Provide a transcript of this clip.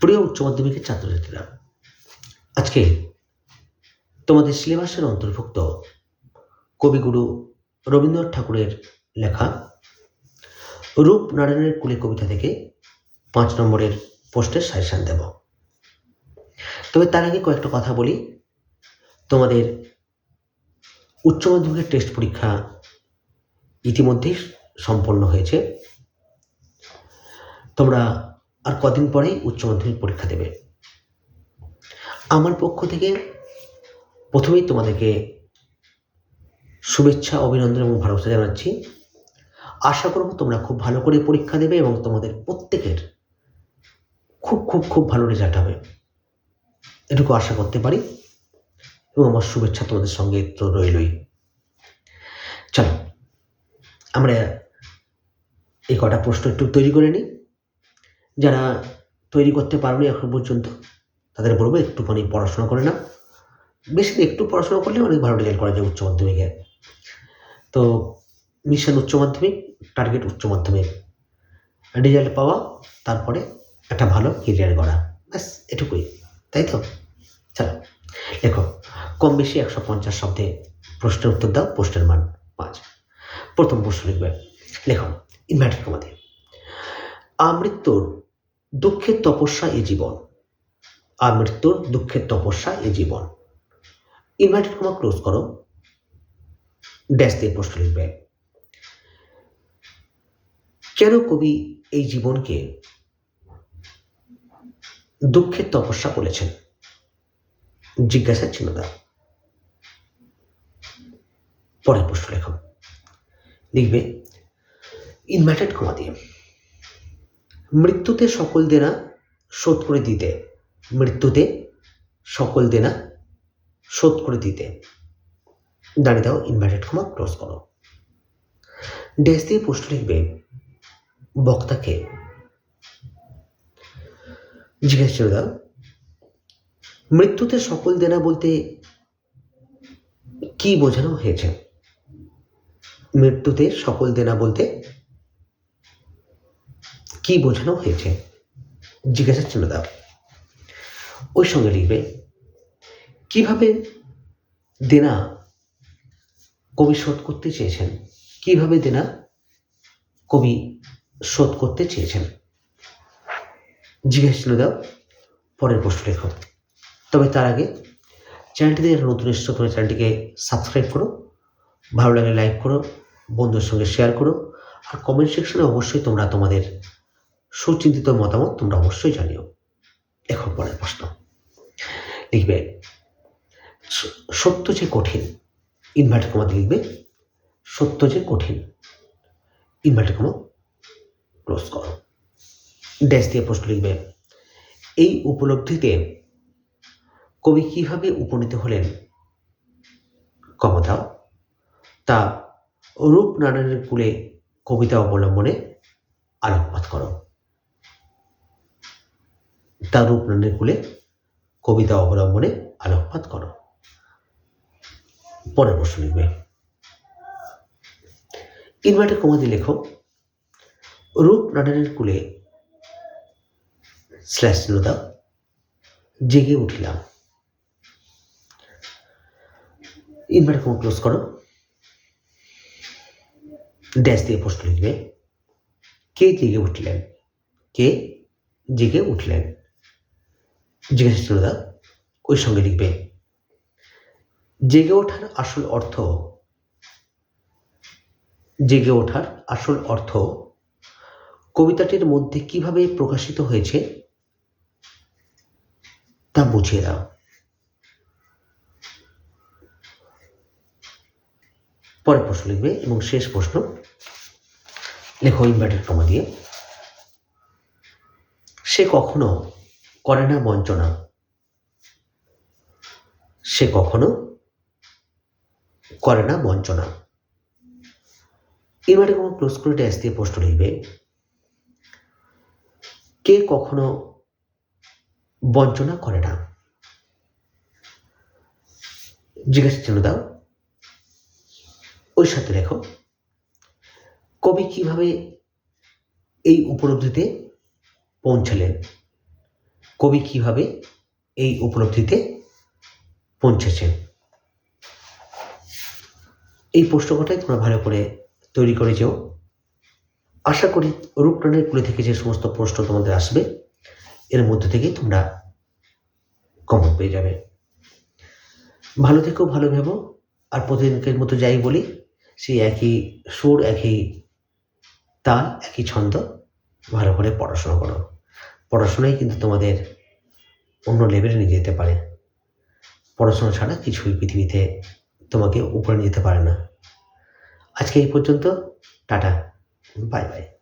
প্রিয় উচ্চ মাধ্যমিকের ছাত্রছাত্রীরা। আজকে তোমাদের সিলেবাসের অন্তর্ভুক্ত কবিগুরু রবীন্দ্রনাথ ঠাকুরের লেখা রূপ নারায়ণের কুলে কবিতা থেকে পাঁচ নম্বরের পোস্টের সাজেশান দেব। তবে তার আগে কয়েকটা কথা বলি। তোমাদের উচ্চ মাধ্যমিকের টেস্ট পরীক্ষা ইতিমধ্যেই সম্পন্ন হয়েছে। তোমরা আর কদিন পরেই উচ্চ মাধ্যমিক পরীক্ষা দেবে। আমার পক্ষ থেকে প্রথমেই তোমাদেরকে শুভেচ্ছা, অভিনন্দন এবং ভালোবাসা জানাচ্ছি। আশা করব তোমরা খুব ভালো করে পরীক্ষা দেবে এবং তোমাদের প্রত্যেকের খুব খুব খুব ভালো রেজাল্ট হবে। এটুকু আশা করতে পারি এবং আমার শুভেচ্ছা তোমাদের সঙ্গে তো রইলই। চলো, আমরা এই কটা প্রশ্ন একটু তৈরি করে নিই। যারা তৈরি করতে পারোনি এখন পর্যন্ত, তাদের বলব একটুখানি পড়াশোনা করে না বেশি একটু পড়াশোনা করলে অনেক ভালো রেজাল্ট করা যায় উচ্চ মাধ্যমিকে। তো মিশন উচ্চ মাধ্যমিক টার্গেট উচ্চ মাধ্যমিক। রেজাল্ট পাওয়া, তারপরে একটা ভালো কেরিয়ার গড়া। ব্যাস, এটুকুই। তাই তো? চলো, লেখো। কম বেশি একশো পঞ্চাশ শব্দে প্রশ্নের উত্তর দাও, প্রশ্নের মান পাঁচ। প্রথম প্রশ্ন লিখবে। লেখো ইনভার্টেড কমাতে আমৃত্যুর দুঃখের তপস্যা এ জীবন। আমৃত্যুর দুঃখের তপস্যা এ জীবন। ইনভার্টেড কমা ক্লোজ করো। ড্যাশ দিয়ে প্রশ্ন লিখবে। কেন কবি এই জীবনকে দুঃখের তপস্যা বলেছেন? জিজ্ঞাসা ছিল দাও। পরের প্রশ্ন লেখো। লিখবে ইনভার্টেড কমা দিয়ে। মৃত্যুতে সকল দেনা শোধ করে দিতে। মৃত্যুতে সকল দেনা শোধ করে দিতে। দাঁড়িয়ে দাও ইনভার্টেড কমা ক্লোজ করো। ড্যাশ দিয়ে প্রশ্ন লিখবে, বক্তাকে জিজ্ঞাসা করে দাও, মৃত্যুতে সকল দেনা বলতে কি বোঝানো হয়েছে? মৃত্যুতে সকল দেনা বলতে কি বোঝানো হয়েছে? জিজ্ঞাসা চিহ্ন দাও ওই সঙ্গে লিখবে, কীভাবে দেনা কবি শোধ করতে চেয়েছেন? কীভাবে দেনা কবি শোধ করতে চেয়েছেন? জিজ্ঞাসা চিহ্ন দাও পরের প্রশ্ন লেখো। তবে তার আগে চ্যানেলটিতে নতুন এসছো তোমরা চ্যানেলটিকে সাবস্ক্রাইব করো, ভালো লাগলে লাইক করো বন্ধুর সঙ্গে শেয়ার করো, আর কমেন্ট সেকশনে অবশ্যই তোমরা তোমাদের সুচিন্তিত মতামত তোমরা অবশ্যই জানিও। এখন পরের প্রশ্ন। লিখবে সত্য যে কঠিন ইনভার্টার কমাতে লিখবে, সত্য যে কঠিন ইনভার্টার কমা ক্লোজ করো। ড্যাশ দিয়ে প্রশ্ন লিখবে, এই উপলব্ধিতে কবি কীভাবে উপনীত হলেন? কমতা তা রূপ নারায়ণের কুলে কবিতা অবলম্বনে আলোকপাত করো। তা রূপ নারায়ণের কুলে কবিতা অবলম্বনে আলোকপাত করো। পরের প্রশ্ন লিখবে। ইনভার্টার কমাদি লেখো, রূপ নারায়ণের কুলে স্ল্যাশ চিহ্ন দাও, জেগে উঠিলাম। ইনভার্টার কমা ক্লোজ করো। ড্যাশ দিয়ে প্রশ্ন লিখবে, কে জেগে উঠলেন? কে জেগে উঠলেন? জিজ্ঞাসা চিহ্ন দাও ওই সঙ্গে লিখবে? জেগে ওঠার আসল অর্থ জেগে ওঠার আসল অর্থ কবিতাটির মধ্যে কীভাবে প্রকাশিত হয়েছে? তা বুঝিয়ে দাও। পরের প্রশ্ন লিখবে এবং শেষ প্রশ্ন। লেখো ইনভার্টেড কমা দিয়ে। সে কখনো করে না বঞ্চনা। সে কখনো করে না বঞ্চনা। এবারে কমা ক্লোজ করে দিয়ে প্রশ্ন লিখবে। কে কখনো বঞ্চনা করে না? জিজ্ঞাসা চিহ্ন দাও। ওই সাথে লেখো। কবি কীভাবে এই উপলব্ধিতে পৌঁছালেন? কবি কীভাবে এই উপলব্ধিতে পৌঁছেছেন? এই প্রশ্নকটাই তোমরা ভালো করে তৈরি করে যেও আশা করি রূপটানের কুলে থেকে যে সমস্ত প্রশ্ন তোমাদের আসবে, এর মধ্যে থেকেই তোমরা কমন পেয়ে যাবে। ভালো থেকেও ভালো ভেবো, আর প্রতিদিনকের মতো যাই বলি, সেই একই সুর, একই তাল, একই ছন্দ, ভালো করে পড়াশোনা করো। পড়াশোনাই কিন্তু তোমাদের অন্য লেভেলে নিয়ে যেতে পারে। পড়াশোনা ছাড়া কিছুই পৃথিবীতে তোমাকে উপরে নিয়ে যেতে পারে না। আজকে এই পর্যন্ত, টাটা বাই বাই